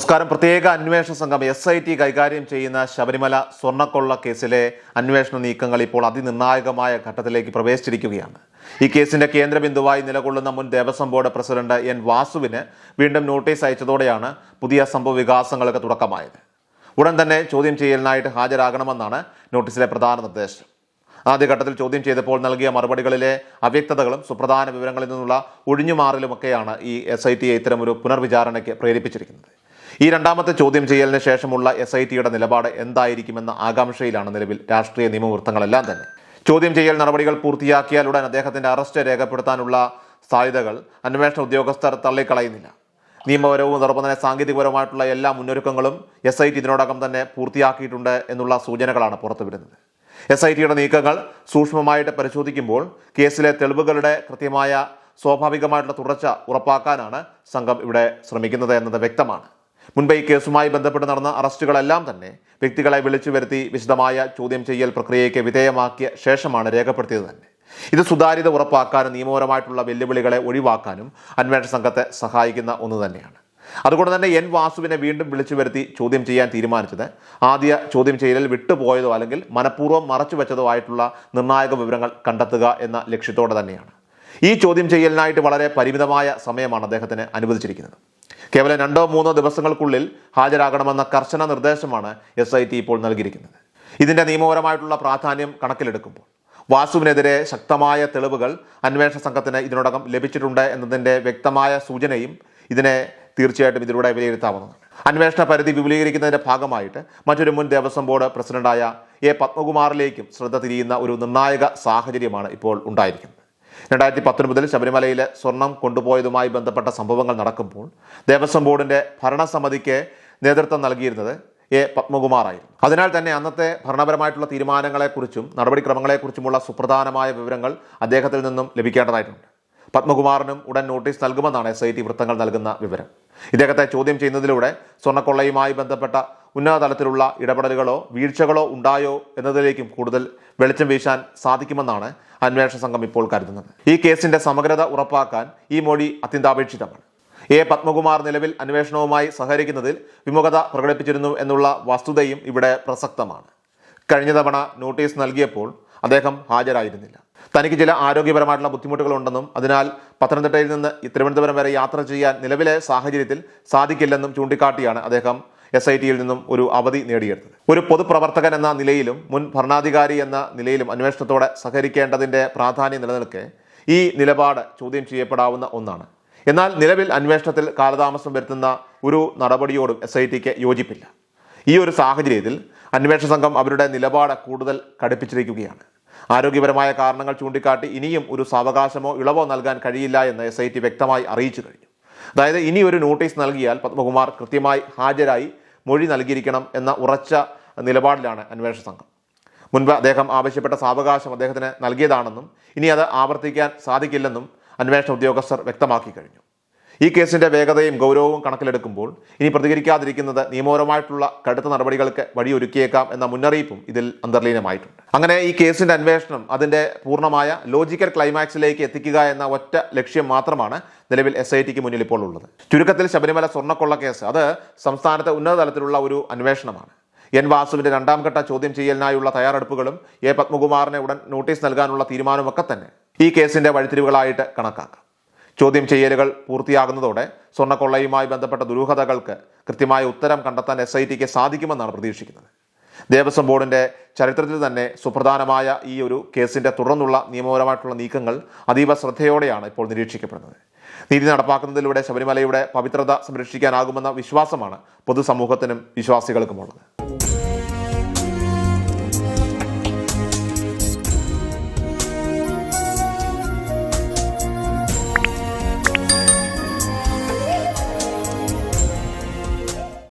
നമസ്കാരം. പ്രത്യേക അന്വേഷണ സംഘം എസ് ഐ ടി കൈകാര്യം ചെയ്യുന്ന ശബരിമല സ്വർണക്കൊള്ള കേസിലെ അന്വേഷണ നീക്കങ്ങൾ ഇപ്പോൾ അതിനിർണായകമായ ഘട്ടത്തിലേക്ക് പ്രവേശിച്ചിരിക്കുകയാണ്. ഈ കേസിന്റെ കേന്ദ്രബിന്ദുവായി നിലകൊള്ളുന്ന മുൻ ദേവസ്വം ബോർഡ് പ്രസിഡന്റ് എൻ വാസുവിന് വീണ്ടും നോട്ടീസ് അയച്ചതോടെയാണ് പുതിയ സംഭവ വികാസങ്ങൾക്ക് തുടക്കമായത്. ഉടൻ തന്നെ ചോദ്യം ചെയ്യലിനായിട്ട് ഹാജരാകണമെന്നാണ് നോട്ടീസിലെ പ്രധാന നിർദ്ദേശം. ആദ്യഘട്ടത്തിൽ ചോദ്യം ചെയ്തപ്പോൾ നൽകിയ മറുപടികളിലെ അവ്യക്തതകളും സുപ്രധാന വിവരങ്ങളിൽ നിന്നുള്ള ഒഴിഞ്ഞുമാറലുമൊക്കെയാണ് ഈ എസ് ഐ ടിയെ ഇത്തരമൊരു പുനർവിചാരണയ്ക്ക് പ്രേരിപ്പിച്ചിരിക്കുന്നത്. ഈ രണ്ടാമത്തെ ചോദ്യം ചെയ്യലിന് ശേഷമുള്ള എസ് ഐ ടിയുടെ നിലപാട് എന്തായിരിക്കുമെന്ന ആകാംക്ഷയിലാണ് നിലവിൽ രാഷ്ട്രീയ നിയമവൃത്തങ്ങളെല്ലാം തന്നെ. ചോദ്യം ചെയ്യൽ നടപടികൾ പൂർത്തിയാക്കിയാൽ ഉടൻ അദ്ദേഹത്തിന്റെ അറസ്റ്റ് രേഖപ്പെടുത്താനുള്ള സാധ്യതകൾ അന്വേഷണ ഉദ്യോഗസ്ഥർ തള്ളിക്കളയുന്നില്ല. നിയമപരവും അതോടൊപ്പം തന്നെ സാങ്കേതികപരമായിട്ടുള്ള എല്ലാ മുന്നൊരുക്കങ്ങളും എസ് ഐ ടി ഇതിനോടകം തന്നെ പൂർത്തിയാക്കിയിട്ടുണ്ട് എന്നുള്ള സൂചനകളാണ് പുറത്തുവിടുന്നത് എസ് ഐ ടിയുടെ നീക്കങ്ങൾ സൂക്ഷ്മമായിട്ട് പരിശോധിക്കുമ്പോൾ കേസിലെ തെളിവുകളുടെ കൃത്യമായ സ്വാഭാവികമായിട്ടുള്ള തുടർച്ച ഉറപ്പാക്കാനാണ് സംഘം ഇവിടെ ശ്രമിക്കുന്നത് എന്നത് വ്യക്തമാണ്. മുൻപ് കേസുമായി ബന്ധപ്പെട്ട് നടന്ന അറസ്റ്റുകളെല്ലാം തന്നെ വ്യക്തികളെ വിളിച്ചു വരുത്തി വിശദമായ ചോദ്യം ചെയ്യൽ പ്രക്രിയയ്ക്ക് വിധേയമാക്കിയ ശേഷമാണ് രേഖപ്പെടുത്തിയത് തന്നെ. ഇത് സുതാര്യത ഉറപ്പാക്കാനും നിയമപരമായിട്ടുള്ള വെല്ലുവിളികളെ ഒഴിവാക്കാനും അന്വേഷണ സംഘത്തെ സഹായിക്കുന്ന ഒന്ന് തന്നെയാണ്. അതുകൊണ്ട് തന്നെ എൻ വാസുവിനെ വീണ്ടും വിളിച്ചു വരുത്തി ചോദ്യം ചെയ്യാൻ തീരുമാനിച്ചത് ആദ്യ ചോദ്യം ചെയ്യലിൽ വിട്ടുപോയതോ അല്ലെങ്കിൽ മനഃപൂർവം മറച്ചു വെച്ചതോ ആയിട്ടുള്ള നിർണായക വിവരങ്ങൾ കണ്ടെത്തുക എന്ന ലക്ഷ്യത്തോടെ തന്നെയാണ്. ഈ ചോദ്യം ചെയ്യലിനായിട്ട് വളരെ പരിമിതമായ സമയമാണ് അദ്ദേഹത്തിന് അനുവദിച്ചിരിക്കുന്നത്. കേവലം രണ്ടോ മൂന്നോ ദിവസങ്ങൾക്കുള്ളിൽ ഹാജരാകണമെന്ന കർശന നിർദ്ദേശമാണ് എസ് ഐ ടി ഇപ്പോൾ നൽകിയിരിക്കുന്നത്. ഇതിന്റെ നിയമപരമായിട്ടുള്ള പ്രാധാന്യം കണക്കിലെടുക്കുമ്പോൾ വാസുവിനെതിരെ ശക്തമായ തെളിവുകൾ അന്വേഷണ സംഘത്തിന് ഇതിനോടകം ലഭിച്ചിട്ടുണ്ട് എന്നതിന്റെ വ്യക്തമായ സൂചനയും ഇതിനെ തീർച്ചയായിട്ടും ഇതിലൂടെ വിലയിരുത്താവുന്നതാണ്. അന്വേഷണ പരിധി വിപുലീകരിക്കുന്നതിന്റെ ഭാഗമായിട്ട് മറ്റൊരു മുൻ ദേവസ്വം ബോർഡ് പ്രസിഡന്റായ എ പത്മകുമാറിലേക്കും ശ്രദ്ധ തിരിയുന്ന ഒരു നിർണായക സാഹചര്യമാണ് ഇപ്പോൾ ഉണ്ടായിരിക്കുന്നത്. രണ്ടായിരത്തി പത്തൊൻപതിൽ ശബരിമലയിലെ സ്വർണം കൊണ്ടുപോയതുമായി ബന്ധപ്പെട്ട സംഭവങ്ങൾ നടക്കുമ്പോൾ ദേവസ്വം ബോർഡിന്റെ ഭരണസമിതിക്ക് നേതൃത്വം നൽകിയിരുന്നത് എ പത്മകുമാറായിരുന്നു. അതിനാൽ തന്നെ അന്നത്തെ ഭരണപരമായിട്ടുള്ള തീരുമാനങ്ങളെക്കുറിച്ചും നടപടിക്രമങ്ങളെക്കുറിച്ചുമുള്ള സുപ്രധാനമായ വിവരങ്ങൾ അദ്ദേഹത്തിൽ നിന്നും ലഭിക്കേണ്ടതായിട്ടുണ്ട്. പത്മകുമാറിനും ഉടൻ നോട്ടീസ് നൽകുമെന്നാണ് എസ് ഐ ടി വൃത്തങ്ങൾ നൽകുന്ന വിവരം. ഇദ്ദേഹത്തെ ചോദ്യം ചെയ്യുന്നതിലൂടെ സ്വർണക്കൊള്ളയുമായി ബന്ധപ്പെട്ട ഉന്നത തലത്തിലുള്ള ഇടപെടലുകളോ വീഴ്ചകളോ ഉണ്ടായോ എന്നതിലേക്കും കൂടുതൽ വെളിച്ചം വീശാൻ സാധിക്കുമെന്നാണ് അന്വേഷണ സംഘം ഇപ്പോൾ കരുതുന്നത്. ഈ കേസിന്റെ സമഗ്രത ഉറപ്പാക്കാൻ ഈ മൊഴി അത്യന്താപേക്ഷിതമാണ്. എ. പത്മകുമാർ നിലവിൽ അന്വേഷണവുമായി സഹകരിക്കുന്നതിൽ വിമുഖത പ്രകടിപ്പിച്ചിരുന്നു എന്നുള്ള വസ്തുതയും ഇവിടെ പ്രസക്തമാണ്. കഴിഞ്ഞ തവണ നോട്ടീസ് നൽകിയപ്പോൾ അദ്ദേഹം ഹാജരായിരുന്നില്ല. തനിക്ക് ചില ആരോഗ്യപരമായിട്ടുള്ള ബുദ്ധിമുട്ടുകളുണ്ടെന്നും അതിനാൽ പത്തനംതിട്ടയിൽ നിന്ന് തിരുവനന്തപുരം വരെ യാത്ര ചെയ്യാൻ നിലവിലെ സാഹചര്യത്തിൽ സാധിക്കില്ലെന്നും ചൂണ്ടിക്കാട്ടിയാണ് അദ്ദേഹം എസ് ഐ ടിയിൽ നിന്നും ഒരു അവധി നേടിയെടുത്തത്. ഒരു പൊതുപ്രവർത്തകൻ എന്ന നിലയിലും മുൻ ഭരണാധികാരി എന്ന നിലയിലും അന്വേഷണത്തോടെ സഹകരിക്കേണ്ടതിന്റെ പ്രാധാന്യം നിലനിൽക്കെ ഈ നിലപാട് ചോദ്യം ചെയ്യപ്പെടാവുന്ന ഒന്നാണ്. എന്നാൽ നിലവിൽ അന്വേഷണത്തിൽ കാലതാമസം വരുത്തുന്ന ഒരു നടപടിയോടും എസ് ഐ ടിക്ക് യോജിപ്പില്ല. ഈ ഒരു സാഹചര്യത്തിൽ അന്വേഷണ സംഘം അവരുടെ നിലപാട് കൂടുതൽ കടുപ്പിച്ചിരിക്കുകയാണ്. ആരോഗ്യപരമായ കാരണങ്ങൾ ചൂണ്ടിക്കാട്ടി ഇനിയും ഒരു സാവകാശമോ ഇളവോ നൽകാൻ കഴിയില്ല എന്ന് എസ് വ്യക്തമായി അറിയിച്ചു കഴിഞ്ഞു. അതായത് ഇനി ഒരു നോട്ടീസ് നൽകിയാൽ പത്മകുമാർ കൃത്യമായി ഹാജരായി മൊഴി നൽകിയിരിക്കണം എന്ന ഉറച്ച നിലപാടിലാണ് അന്വേഷണ സംഘം. മുൻപ് അദ്ദേഹം ആവശ്യപ്പെട്ട സാവകാശം അദ്ദേഹത്തിന് നൽകിയതാണെന്നും ഇനി അത് ആവർത്തിക്കാൻ സാധിക്കില്ലെന്നും അന്വേഷണ ഉദ്യോഗസ്ഥർ വ്യക്തമാക്കി കഴിഞ്ഞു. ഈ കേസിന്റെ വേഗതയും ഗൗരവവും കണക്കിലെടുക്കുമ്പോൾ ഇനി പ്രതികരിക്കാതിരിക്കുന്നത് നിയമപരമായിട്ടുള്ള കടുത്ത നടപടികൾക്ക് വഴിയൊരുക്കിയേക്കാം എന്ന മുന്നറിയിപ്പും ഇതിൽ അന്തർലീനമായിട്ടുണ്ട്. അങ്ങനെ ഈ കേസിന്റെ അന്വേഷണം അതിന്റെ പൂർണമായ ലോജിക്കൽ ക്ലൈമാക്സിലേക്ക് എത്തിക്കുക എന്ന ഒറ്റ ലക്ഷ്യം മാത്രമാണ് നിലവിൽ എസ് ഐ ടിക്ക് മുന്നിൽ ഇപ്പോൾ ഉള്ളത്. ചുരുക്കത്തിൽ ശബരിമല സ്വർണക്കൊള്ള കേസ് അത് സംസ്ഥാനത്തെ ഉന്നതതലത്തിലുള്ള ഒരു അന്വേഷണമാണ്. എൻ വാസുവിന്റെ രണ്ടാം ഘട്ട ചോദ്യം ചെയ്യലിനായുള്ള തയ്യാറെടുപ്പുകളും എ പത്മകുമാറിനെ ഉടൻ നോട്ടീസ് നൽകാനുള്ള തീരുമാനമൊക്കെ തന്നെ ഈ കേസിന്റെ വഴിത്തിരിവുകളായിട്ട് കണക്കാക്കാം. ചോദ്യം ചെയ്യലുകൾ പൂർത്തിയാകുന്നതോടെ സ്വർണക്കൊള്ളയുമായി ബന്ധപ്പെട്ട ദുരൂഹതകൾക്ക് കൃത്യമായ ഉത്തരം കണ്ടെത്താൻ എസ് ഐ ടിക്ക് സാധിക്കുമെന്നാണ് പ്രതീക്ഷിക്കുന്നത്. ദേവസ്വം ബോർഡിന്റെ ചരിത്രത്തിൽ തന്നെ സുപ്രധാനമായ ഈ ഒരു കേസിന്റെ തുടർന്നുള്ള നിയമപരമായിട്ടുള്ള നീക്കങ്ങൾ അതീവ ശ്രദ്ധയോടെയാണ് ഇപ്പോൾ നിരീക്ഷിക്കപ്പെടുന്നത്. നീതി നടപ്പാക്കുന്നതിലൂടെ ശബരിമലയുടെ പവിത്രത സംരക്ഷിക്കാനാകുമെന്ന വിശ്വാസമാണ് പൊതുസമൂഹത്തിനും വിശ്വാസികൾക്കുമുള്ളത്.